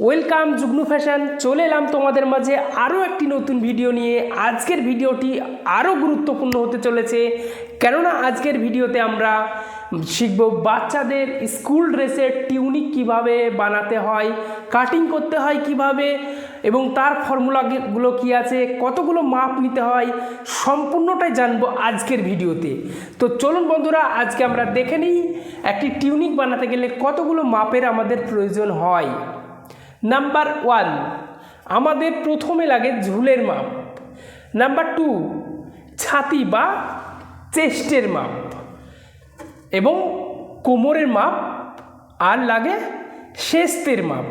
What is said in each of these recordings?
Welcome যুগ্নু fashion, চলে এলাম তোমাদের মাঝে আরও একটি নতুন ভিডিও নিয়ে। আজকের ভিডিওটি আরও গুরুত্বপূর্ণ হতে চলেছে। কেননা আজকের ভিডিওতে আমরা শিখব বাচ্চাদের স্কুল ড্রেসের টিউনিক কীভাবে বানাতে হয়, কাটিং করতে হয় কীভাবে, এবং তার ফর্মুলাগুলো কি আছে, কতগুলো মাপ নিতে হয়, সম্পূর্ণটাই জানব আজকের ভিডিওতে। তো চলুন বন্ধুরা, আজকে আমরা দেখে নিই একটি টিউনিক বানাতে গেলে কতগুলো মাপের আমাদের প্রয়োজন হয়। নাম্বার ওয়ান আমাদের প্রথমে লাগে ঝুলের মাপ। নাম্বার টু ছাতি বা চেস্টের মাপ। এবং কোমরের মাপ, আর লাগে শেস্তের মাপ।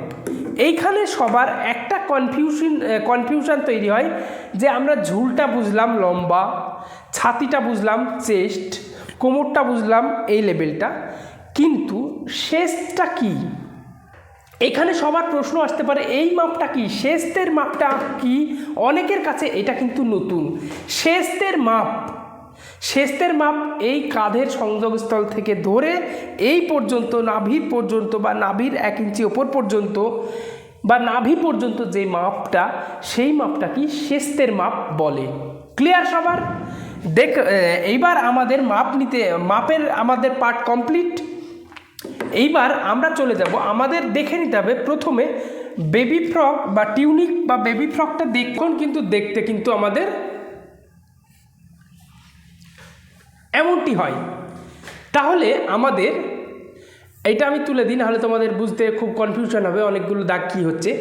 এইখানে সবার একটা কনফিউশন কনফিউশন তৈরি হয় যে আমরা ঝুলটা বুঝলাম লম্বা, ছাতিটা বুঝলাম চেস্ট কোমরটা বুঝলাম এই লেভেলটা কিন্তু শেষটা কী? এখানে সবার প্রশ্ন আসতে পারে, এই মাপটা কি? শেস্তের মাপটা কি? অনেকের কাছে এটা কিন্তু নতুন। শেস্তের মাপ শেস্তের মাপ এই কাঁধের সংযোগস্থল থেকে ধরে এই পর্যন্ত, নাভির পর্যন্ত বা নাভির এক ইঞ্চি ওপর পর্যন্ত বা নাভি পর্যন্ত যে মাপটা, সেই মাপটা কি শেস্তের মাপ বলে। ক্লিয়ার সবার? দেখ এইবার আমাদের মাপ নিতে, মাপের আমাদের পার্ট কমপ্লিট। এইবার আমরা চলে যাব, আমাদের দেখে নিতে হবে প্রথমে বেবি ফ্রক বা টিউনিক বা বেবি ফ্রকটা দেখুন কিন্তু দেখতে কিন্তু আমাদের এমনটি হয়। তাহলে আমাদের এটা আমি তুলে দিই, নাহলে তোমাদের বুঝতে খুব কনফিউশন হবে অনেকগুলো দাগ কী হচ্ছে।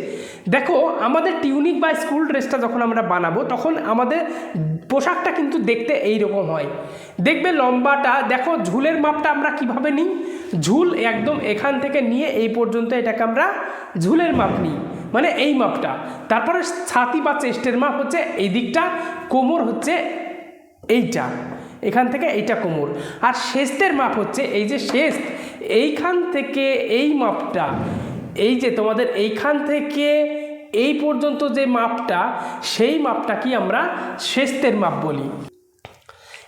দেখো, আমাদের টিউনিক বা স্কুল ড্রেসটা যখন আমরা বানাবো, তখন আমাদের পোশাকটা কিন্তু দেখতে এই রকম হয়। দেখবে লম্বাটা, দেখো ঝুলের মাপটা আমরা কীভাবে নিই? ঝুল একদম এখান থেকে নিয়ে এই পর্যন্ত এটাকে আমরা ঝুলের মাপ নিই মানে এই মাপটা। তারপরে ছাতি বা চেস্টের মাপ হচ্ছে এই দিকটা, কোমর হচ্ছে এইটা, এখান থেকে এইটা কোমর। আর শেষের মাপ হচ্ছে এই যে শেষ এইখান থেকে এই মাপটা, এই যে তোমাদের এইখান থেকে এই পর্যন্ত যে মাপটা, সেই মাপটা কি আমরা শেষের মাপ বলি।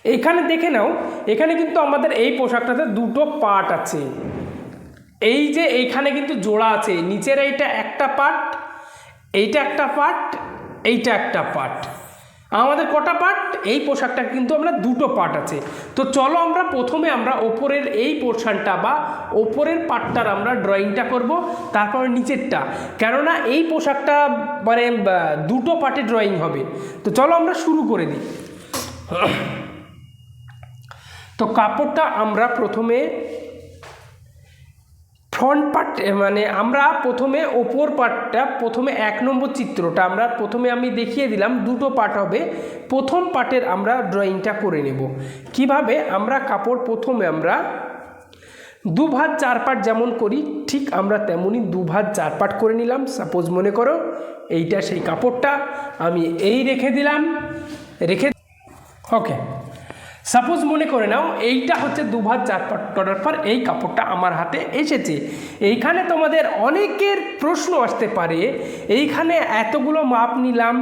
এখানে দেখে নাও, এখানে কিন্তু আমাদের এই পোশাকটাতে দুটো পার্ট আছে। এই যে এইখানে কিন্তু জোড়া আছে, নিচের এইটা একটা পার্ট, এইটা একটা পার্ট, এইটা একটা পার্ট। আমাদের কটা পার্ট এই পোশাকটা কিন্তু আমরা দুটো পার্ট আছে। তো চলো আমরা প্রথমে আমরা ওপরের এই পোর্শনটা বা ওপরের পার্টটার আমরা ড্রয়িংটা করব, তারপর নিচেরটা। কেননা এই পোশাকটা মানে দুটো পার্টে ড্রয়িং হবে। তো চলো আমরা শুরু করে দিই। তো কাপড়টা আমরা প্রথমে ফ্রন্ট পার্ট মানে আমরা প্রথমে ওপর পার্টটা প্রথমে এক নম্বর চিত্রটা আমরা প্রথমে আমি দেখিয়ে দিলাম, দুটো পার্ট হবে। প্রথম পার্টের আমরা ড্রয়িংটা করে নেব। কীভাবে? আমরা কাপড় প্রথমে আমরা দু ভাত চার পাট যেমন করি, ঠিক আমরা তেমনই দু ভাত চার পাট করে নিলাম। সাপোজ মনে করো, এইটা সেই কাপড়টা, আমি এই রেখে দিলাম, রেখে ওকে সাপোজ মনে করে নাও, এইটা হচ্ছে দু ভাত চার পাট করার পর এই কাপড়টা আমার হাতে এসেছে এইখানে তোমাদের অনেকের প্রশ্ন আসতে পারে, এইখানে এতগুলো মাপ নিলাম,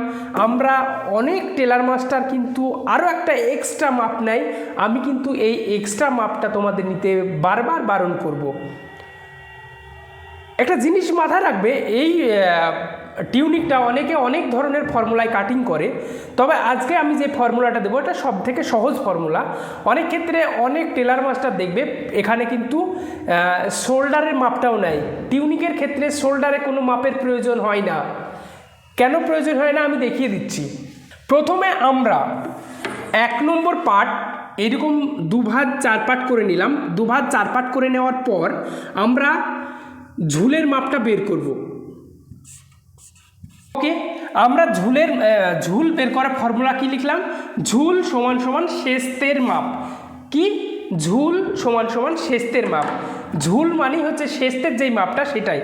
আমরা অনেক টেলার মাস্টার কিন্তু আরও একটা এক্সট্রা মাপ নেয়, আমি কিন্তু এই এক্সট্রা মাপটা তোমাদের নিতে বারবার বারণ করব। একটা জিনিস মাথায় রাখবে, এই টিউনিকটা অনেকে অনেক ধরনের ফর্মুলায় কাটিং করে, তবে আজকে আমি যে ফর্মুলাটা দেবো এটা সব থেকে সহজ ফর্মুলা। অনেক ক্ষেত্রে অনেক টেলার মাস্টার দেখবে, এখানে কিন্তু শোল্ডারের মাপটাও নেয়। টিউনিকের ক্ষেত্রে শোল্ডারে কোনো মাপের প্রয়োজন হয় না। কেন প্রয়োজন হয় না আমি দেখিয়ে দিচ্ছি। প্রথমে আমরা এক নম্বর পার্ট এরকম দুভাগ চার পাট করে নিলাম। দুভাগ চার পাট করে নেওয়ার পর আমরা ঝুলের মাপটা বের করব। ওকে, আমরা ঝুলের ঝুল বের করার ফর্মুলা কি লিখলাম? ঝুল সমান সমান শেস্তের মাপ। কি? ঝুল সমান সমান শেস্তের মাপ। ঝুল মানে হচ্ছে শেস্তের যেই মাপটা সেটাই,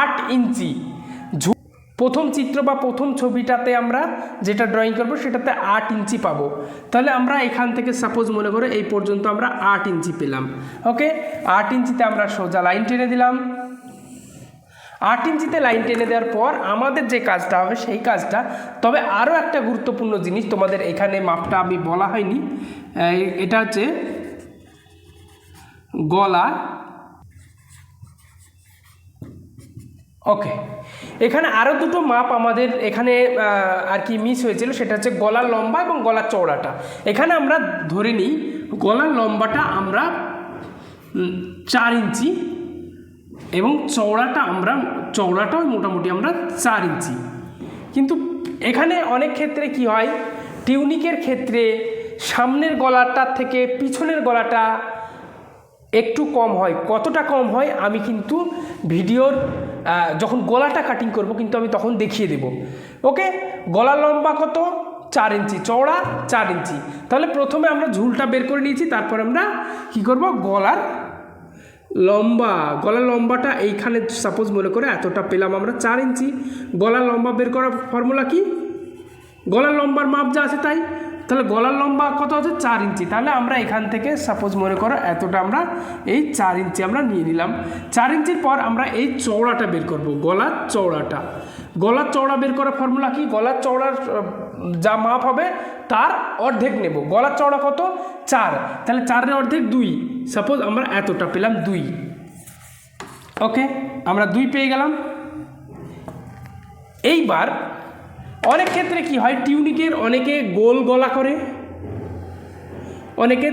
আট ইঞ্চি। ঝুল প্রথম চিত্র বা প্রথম ছবিটাতে আমরা যেটা ড্রয়িং করব সেটাতে আট ইঞ্চি পাবো। তাহলে আমরা এখান থেকে সাপোজ মনে করো এই পর্যন্ত আমরা আট ইঞ্চি পেলাম। ওকে, আট ইঞ্চিতে আমরা সোজা লাইন টেনে দিলাম। আট ইঞ্চিতে লাইন টেনে দেওয়ার পর আমাদের যে কাজটা হবে সেই কাজটা। তবে আরও একটা গুরুত্বপূর্ণ জিনিস তোমাদের এখানে মাপটা আমি বলা হয়নি। এটা হচ্ছে গলা। ওকে, এখানে আরও দুটো মাপ আমাদের এখানে আর কি মিস হয়েছিল, সেটা হচ্ছে গলার লম্বা এবং গলার চওড়াটা। এখানে আমরা ধরে নিই, গলার লম্বাটা আমরা চার ইঞ্চি এবং চওড়াটা আমরা, চওড়াটাও মোটামুটি আমরা চার ইঞ্চি। কিন্তু এখানে অনেক ক্ষেত্রে কি হয়, টিউনিকের ক্ষেত্রে সামনের গলাটার থেকে পিছনের গলাটা একটু কম হয়। কতটা কম হয়, আমি কিন্তু ভিডিওর যখন গলাটা কাটিং করব কিন্তু আমি তখন দেখিয়ে দেব। ওকে? গলা লম্বা কত? চার ইঞ্চি। চওড়া, চার ইঞ্চি। তাহলে প্রথমে আমরা ঝুলটা বের করে নিয়েছি, তারপর আমরা কি করব? গলার লম্বা গলা লম্বাটা এইখানে সাপোজ মনে করে এতটা পেলাম আমরা, চার ইঞ্চি। গলা লম্বা বের করার ফর্মুলা কি? গলার লম্বার মাপ যা আছে তাই। তাহলে গলার লম্বা কত আছে? চার ইঞ্চি। তাহলে আমরা এখান থেকে সাপোজ মনে করো এতটা আমরা এই চার ইঞ্চি আমরা নিয়ে নিলাম। চার ইঞ্চির পর আমরা এই চওড়াটা বের করব, গলার চওড়াটা। গলার চওড়া বের করার ফর্মুলা কি? গলার চওড়ার যা মাপ হবে তার অর্ধেক নেব। গলার চওড়া কত? চার। তাহলে চারের অর্ধেক দুই। সাপোজ আমরা এতটা পেলাম দুই। ওকে আমরা দুই পেয়ে গেলাম। এইবার অনেক ক্ষেত্রে কি হয়? টিউনিকের অনেকে গোল গলা করে, অনেকে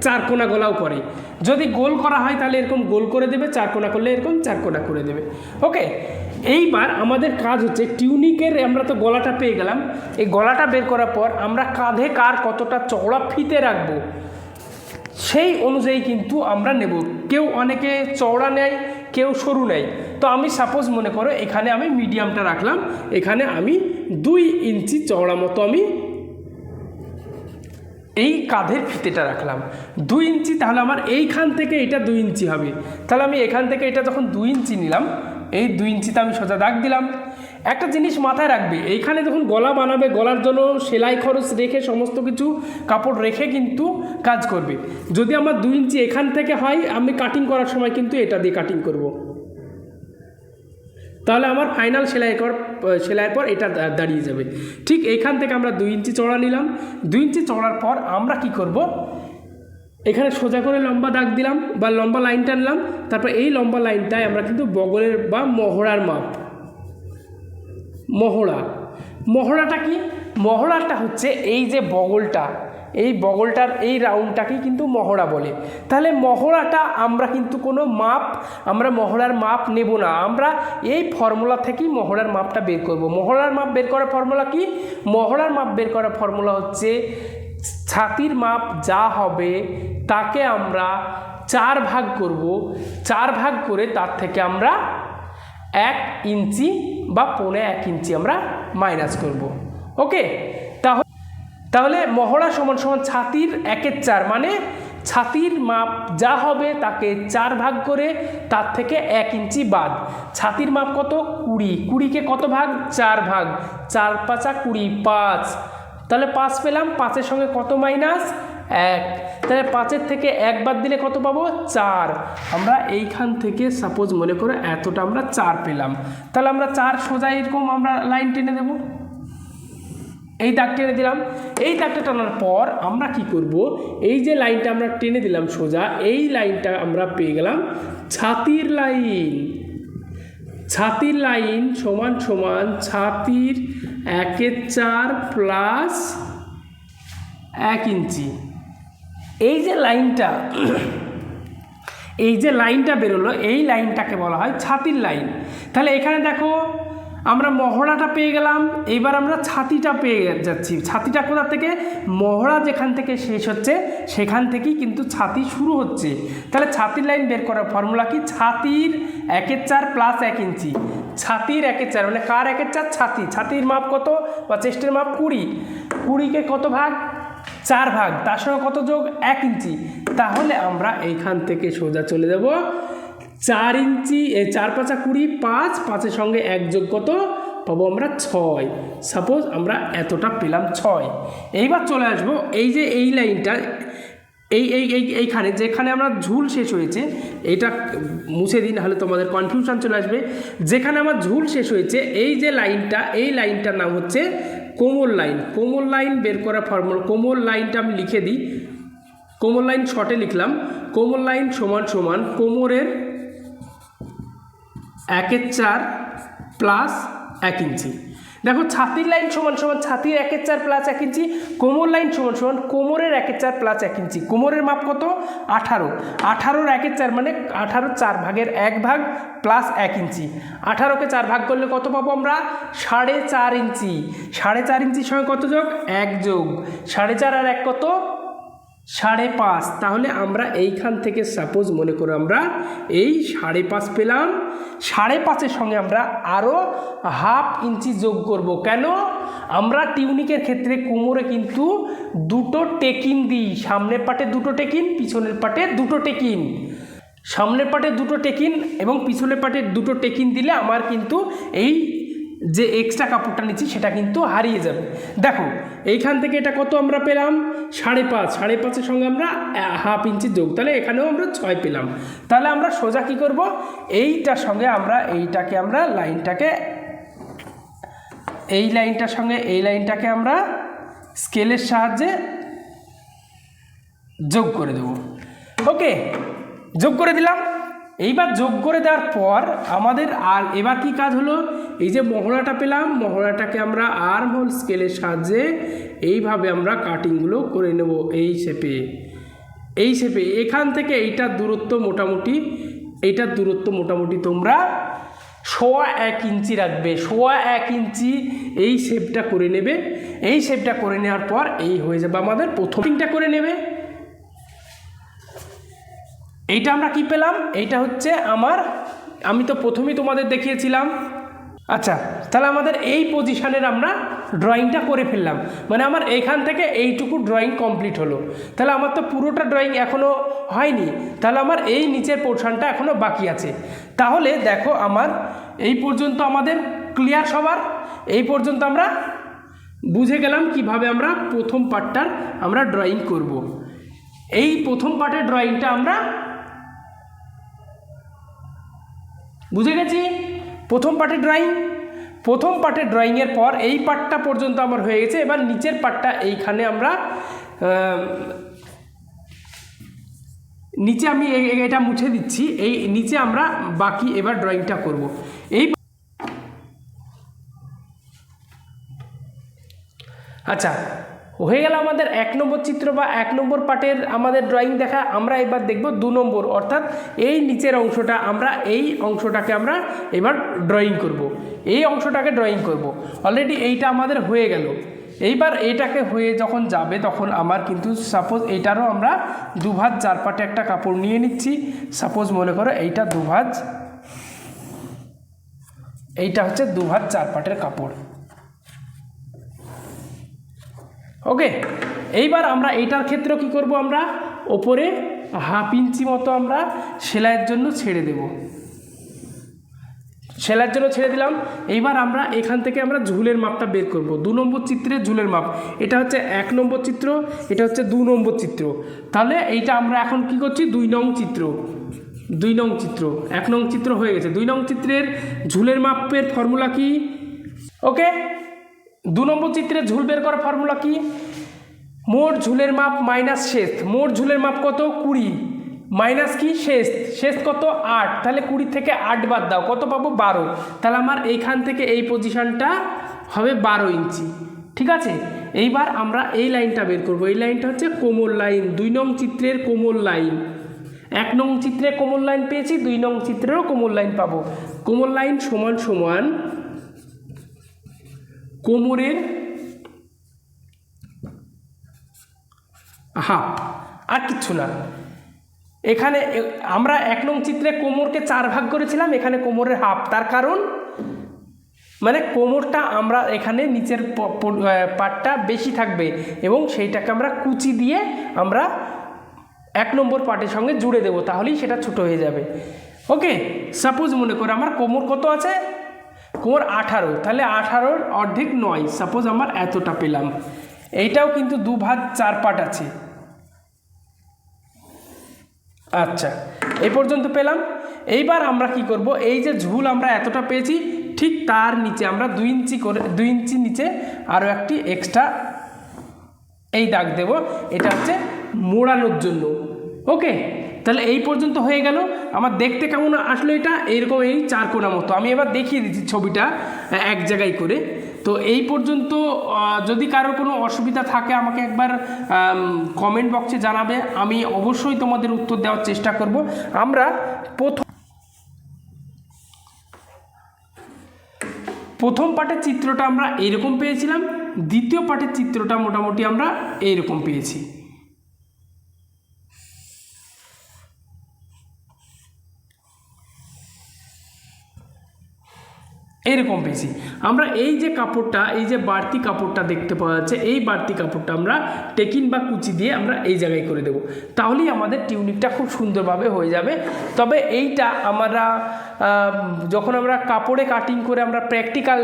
চার কোনা গলাও করে। যদি গোল করা হয় তাহলে এরকম গোল করে দেবে, চার কোনা করলে এরকম চার কোনা করে দেবে। ওকে এইবার আমাদের কাজ হচ্ছে টিউনিকের, আমরা তো গলাটা পেয়ে গেলাম। এই গলাটা বের করার পর আমরা কাঁধে কার কতটা চওড়া ফিতে রাখব, সেই অনুযায়ী কিন্তু আমরা নেব। কেউ অনেকে চওড়া নেয়, কেউ সরু নেয়। তো আমি সাপোজ মনে করো এখানে আমি মিডিয়ামটা রাখলাম, এখানে আমি দুই ইঞ্চি চওড়া মতো আমি এই কাঁধের ফিতেটা রাখলাম। দুই ইঞ্চি, তাহলে আমার এইখান থেকে এটা দুই ইঞ্চি হবে। তাহলে আমি এখান থেকে এটা যখন দুই ইঞ্চি নিলাম এই দুই ইঞ্চিতে আমি সোজা দাগ দিলাম। একটা জিনিস মাথায় রাখবে, এইখানে যখন গলা বানাবে, গলার জন্য সেলাই খরচ রেখে সমস্ত কিছু কাপড় রেখে কিন্তু কাজ করবে। যদি আমার দুই ইঞ্চি এখান থেকে হয়, আমি কাটিং করার সময় কিন্তু এটা দিয়ে কাটিং করব। তাহলে আমার ফাইনাল সেলাই কর সেলাইয়ের পর এটা দাঁড়িয়ে যাবে। ঠিক এইখান থেকে আমরা দুই ইঞ্চি চড়া নিলাম। দুই ইঞ্চি চড়ার পর আমরা কি করব? এখানে সোজা করে লম্বা দাগ দিলাম বা লম্বা লাইন টানলাম তারপর এই লম্বা লাইনটায় আমরা কিন্তু বগলের বা মহড়ার মাপ। মহড়া। মহড়াটা কি? মহড়াটা হচ্ছে এই যে বগলটা, এই বগলটার এই রাউন্ডটাকেই কিন্তু মহড়া বলে। তাহলে মহড়াটা আমরা কিন্তু কোনো মাপ, আমরা মহড়ার মাপ নেব না। আমরা এই ফর্মুলা থেকেই মহড়ার মাপটা বের করব। মহড়ার মাপ বের করার ফর্মুলা কি? মহড়ার মাপ বের করার ফর্মুলা হচ্ছে ছাতির মাপ যা হবে তাকে আমরা চার ভাগ করব। চার ভাগ করে তার থেকে আমরা এক ইঞ্চি বা পৌনে এক ইঞ্চি আমরা মাইনাস করব। ওকে তাহলে তাহলে মহড়া সমান সমান ছাতির একের চার মানে ছাতির মাপ যা হবে তাকে চার ভাগ করে তার থেকে এক ইঞ্চি বাদ। ছাতির মাপ কত? কুড়ি। কুড়িকে কত ভাগ? চার ভাগ। চার পাঁচা কুড়ি, পাঁচ। তাহলে পাঁচ পেলাম, পাঁচের সঙ্গে কত মাইনাস এক? তাহলে পাঁচের থেকে একবার দিলে কত পাবো? চার। আমরা এইখান থেকে সাপোজ মনে করো এতটা আমরা চার পেলাম। তাহলে আমরা চার সোজা এরকম আমরা লাইন টেনে দেবো। এই দাগ টেনে দিলাম। এই দাগটা টানার পর আমরা কি করব? এই যে লাইনটা আমরা টেনে দিলাম সোজা, এই লাইনটা আমরা পেয়ে গেলাম ছাতির লাইন ছাতির লাইন সমান সমান ছাতির একের চার প্লাস এক ইঞ্চি। এই যে লাইনটা, এই যে লাইনটা বেরোলো, এই লাইনটাকে বলা হয় ছাতির লাইন। তাহলে এখানে দেখো আমরা মহড়াটা পেয়ে গেলাম এইবার আমরা ছাতিটা পেয়ে যাচ্ছি। ছাতিটা কোথা থেকে? মহড়া যেখান থেকে শেষ হচ্ছে, সেখান থেকেই কিন্তু ছাতি শুরু হচ্ছে। তাহলে ছাতির লাইন বের করার ফর্মুলা কি? ছাতির একের চার প্লাস এক ইঞ্চি। ছাতির একের চার মানে কার একের চার? ছাতি। ছাতির মাপ কত? বা চেস্টের মাপ কুড়ি। কুড়িকে কত ভাগ? চার ভাগ। তার সঙ্গে কত যোগ? এক ইঞ্চি। তাহলে আমরা এইখান থেকে সোজা চলে যাব। চার ইঞ্চি চার পাঁচা কুড়ি, পাঁচ, পাঁচের সঙ্গে এক যোগ কত? পাবো আমরা ছয়। সাপোজ আমরা এতটা পেলাম ছয়। এইবার চলে আসব, এই যে এই লাইনটা, এই এই এই, এইখানে, যেখানে আমরা ঝুল শেষ হয়েছে এটা মুছে দিন নাহলে তোমাদের কনফিউশন চলে আসবে। যেখানে আমার ঝুল শেষ হয়েছে, এই যে লাইনটা, এই লাইনটার নাম হচ্ছে কোমল লাইন। কোমল লাইন বের করা ফর্মুলা কোমল লাইনটা আমি লিখে দিই। কোমল লাইন শর্টে লিখলাম, কোমল লাইন সমান সমান কোমরের একের চার প্লাস এক ইঞ্চি। দেখো ছাতির লাইন সমান সমান ছাতির একের চার প্লাস এক ইঞ্চি, কোমর লাইন সমান সমান কোমরের একের চার প্লাস এক ইঞ্চি। কোমরের মাপ কত? আঠারো। আঠারোর একের চার মানে আঠারো চার ভাগের এক ভাগ প্লাস এক ইঞ্চি। আঠারোকে চার ভাগ করলে কত পাবো আমরা? সাড়ে চার ইঞ্চি। সাড়ে চার ইঞ্চির সঙ্গে কত যোগ? এক যোগ। সাড়ে চার আর এক কত? সাড়ে পাঁচ। তাহলে আমরা এইখান থেকে সাপোজ মনে করো আমরা এই সাড়ে পাঁচ পেলাম। সাড়ে পাঁচের সঙ্গে আমরা আরও হাফ ইঞ্চি যোগ করব। কেন? আমরা টিউনিকের ক্ষেত্রে কোমরে কিন্তু দুটো টেকিন দিই। সামনের পাটে দুটো টেকিন, পিছনের পাটে দুটো টেকিন। সামনের পাটে দুটো টেকিন এবং পিছনের পাটে দুটো টেকিন দিলে আমার কিন্তু এই যে এক্সট্রা কাপড়টা নিচ্ছি সেটা কিন্তু হারিয়ে যাবে। দেখো, এইখান থেকে এটা কত আমরা পেলাম? সাড়ে পাঁচ। সাড়ে পাঁচের সঙ্গে আমরা হাফ ইঞ্চি যোগ। তাহলে এখানেও আমরা ছয় পেলাম। তাহলে আমরা সোজা কী করব? এইটার সঙ্গে আমরা, এইটাকে আমরা লাইনটাকে, এই লাইনটার সঙ্গে, এই লাইনটাকে আমরা স্কেলের সাহায্যে যোগ করে দেব। ওকে যোগ করে দিলাম। এইবার যোগ করে দেওয়ার পর আমাদের আর, এবার কি কাজ হলো? এই যে মহড়াটা পেলাম, মহড়াটাকে আমরা আর্ম হোল স্কেলের সাহায্যে এইভাবে আমরা কাটিংগুলো করে নেব এই শেপে এই শেপে এখান থেকে এইটার দূরত্ব মোটামুটি, এইটার দূরত্ব মোটামুটি তোমরা সোয়া এক ইঞ্চি রাখবে, সোয়া এক ইঞ্চি এই শেপটা করে নেবে। এই শেপটা করে নেওয়ার পর এই হয়ে যাবে আমাদের প্রথমটা করে নেবে। এইটা আমরা কি পেলাম? এইটা হচ্ছে আমার, আমি তো প্রথমেই তোমাদের দেখিয়েছিলাম। আচ্ছা তাহলে আমাদের এই পজিশানের আমরা ড্রয়িংটা করে ফেললাম। মানে আমার এইখান থেকে এইটুকু ড্রয়িং কমপ্লিট হলো। তাহলে আমার তো পুরোটা ড্রয়িং এখনও হয়নি। তাহলে আমার এই নিচের পোর্শনটা এখনও বাকি আছে। তাহলে দেখো আমার, এই পর্যন্ত আমাদের ক্লিয়ার সবার। এই পর্যন্ত আমরা বুঝে গেলাম কীভাবে আমরা প্রথম পার্টটার আমরা ড্রয়িং করব। এই প্রথম পার্টের ড্রয়িংটা আমরা বুঝে গেছি? প্রথম পার্টের ড্রয়িং প্রথম পার্টের ড্রয়িংয়ের পর এই পার্টটা পর্যন্ত আমার হয়ে গেছে। এবার নিচের পার্টটা এইখানে আমরা নিচে আমি এটা মুছে দিচ্ছি। এই নিচে আমরা বাকি এবার ড্রয়িংটা করব। এই আচ্ছা হয়ে গেল আমাদের এক নম্বর চিত্র বা এক নম্বর পার্টের আমাদের ড্রয়িং দেখা আমরা এবার দেখব দু নম্বর, অর্থাৎ এই নিচের অংশটা আমরা, এই অংশটাকে আমরা এবার ড্রয়িং করব। এই অংশটাকে ড্রয়িং করব। অলরেডি এইটা আমাদের হয়ে গেল এইবার এটাকে হয়ে যখন যাবে, তখন আমার কিন্তু সাপোজ এইটারও আমরা দুভাজ চার পাটে একটা কাপড় নিয়ে নিচ্ছি সাপোজ মনে করো এইটা দুভাজ, এইটা হচ্ছে দুভাজ চার পাটের কাপড় ওকে এইবার আমরা এইটার ক্ষেত্রে কি করব আমরা? ওপরে হাফ ইঞ্চি মতো আমরা সেলাইয়ের জন্য ছেড়ে দেব। সেলাইয়ের জন্য ছেড়ে দিলাম। এইবার আমরা এখান থেকে আমরা ঝুলের মাপটা বের করব। দু নম্বর চিত্রের ঝুলের মাপ। এটা হচ্ছে এক নম্বর চিত্র, এটা হচ্ছে দু নম্বর চিত্র। তাহলে এইটা আমরা এখন কি করছি? দুই নং চিত্র। দুই নং চিত্র। এক নং চিত্র হয়ে গেছে। দুই নং চিত্রের ঝুলের মাপের ফর্মুলা কি? ওকে দু নম্বর চিত্রে ঝুল বের করার ফর্মুলা কি? মোট ঝুলের মাপ মাইনাস শেষ। মোট ঝুলের মাপ কত? কুড়ি। মাইনাস কি? শেষ। শেষ কত? আট। তাহলে কুড়ি থেকে আট বাদ দাও। কত পাবো? বারো। তাহলে আমার এইখান থেকে এই পজিশানটা হবে বারো ইঞ্চি। ঠিক আছে? এইবার আমরা এই লাইনটা বের করব। এই লাইনটা হচ্ছে কোমল লাইন। দুই নং চিত্রের কোমল লাইন। এক নং চিত্রে কোমল লাইন পেয়েছি, দুই নং চিত্রেরও কোমল লাইন পাবো। কোমল লাইন সমান সমান কোমরের হাফ, আর কিচ্ছু না। এখানে আমরা এক নং চিত্রে কোমরকে চার ভাগ করেছিলাম, এখানে কোমরের হাফ। তার কারণ মানে কোমরটা আমরা এখানে নিচের পাটটা বেশি থাকবে এবং সেইটাকে আমরা কুচি দিয়ে আমরা এক নম্বর পার্টের সঙ্গে জুড়ে দেবো, তাহলেই সেটা ছোট হয়ে যাবে। ওকে, সাপোজ মনে করো আমার কোমর কত আছে? কোমর আঠারো, তাহলে আঠারোর অর্ধেক নয় সাপোজ আমার এতটা পেলাম। এইটাও কিন্তু দু ভাগ চার পাট আছে। আচ্ছা এই পর্যন্ত পেলাম। এইবার আমরা কি করব? এই যে ঝুল আমরা এতটা পেয়েছি, ঠিক তার নিচে আমরা দুই ইঞ্চি করে, দুই ইঞ্চি নিচে আরও একটি এক্সট্রা এই দাগ দেব। এটা হচ্ছে মোড়ানোর জন্য। ওকে তাহলে এই পর্যন্ত হয়ে গেল। আমার দেখতে কেমন আসলো এটা? এইরকম এই চার কোনা মতো। আমি এবার দেখিয়ে দিচ্ছি ছবিটা এক জায়গায় করে। তো এই পর্যন্ত যদি কারোর কোনো অসুবিধা থাকে, আমাকে একবার কমেন্ট বক্সে জানাবে। আমি অবশ্যই তোমাদের উত্তর দেওয়ার চেষ্টা করব। আমরা প্রথম প্রথম পার্টের চিত্রটা আমরা এইরকম পেয়েছিলাম। দ্বিতীয় পার্টের চিত্রটা মোটামুটি আমরা এইরকম পেয়েছি। এইরকম পেয়েছি। আমরা এই যে কাপড়টা, এই যে বাড়তি কাপড়টা দেখতে পাওয়া যাচ্ছে, এই বাড়তি কাপড়টা আমরা টেকিন বা কুচি দিয়ে আমরা এই জায়গায় করে দেব। তাহলেই আমাদের টিউনিকটা খুব সুন্দরভাবে হয়ে যাবে। তবে এইটা আমরা যখন আমরা কাপড়ে কাটিং করে আমরা প্র্যাকটিক্যাল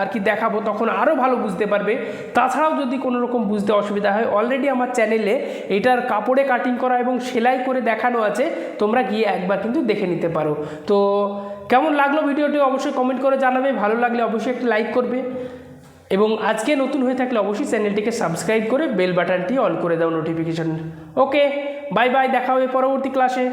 আর কি দেখাবো, তখন আরও ভালো বুঝতে পারবে। তাছাড়াও যদি কোনো রকম বুঝতে অসুবিধা হয় অলরেডি আমার চ্যানেলে এটার কাপড়ে কাটিং করা এবং সেলাই করে দেখানো আছে, তোমরা গিয়ে একবার কিন্তু দেখে নিতে পারো। তো কেমন লাগল ভিডিওটি অবশ্যই কমেন্ট করে জানাবে, ভালো লাগলে অবশ্যই একটি লাইক করবে এবং আজকে নতুন হয়ে থাকলে অবশ্যই চ্যানেলটিকে সাবস্ক্রাইব করে বেল বাটনটি অন করে দাও নোটিফিকেশন ওকে বাই বাই দেখা হবে পরবর্তী ক্লাসে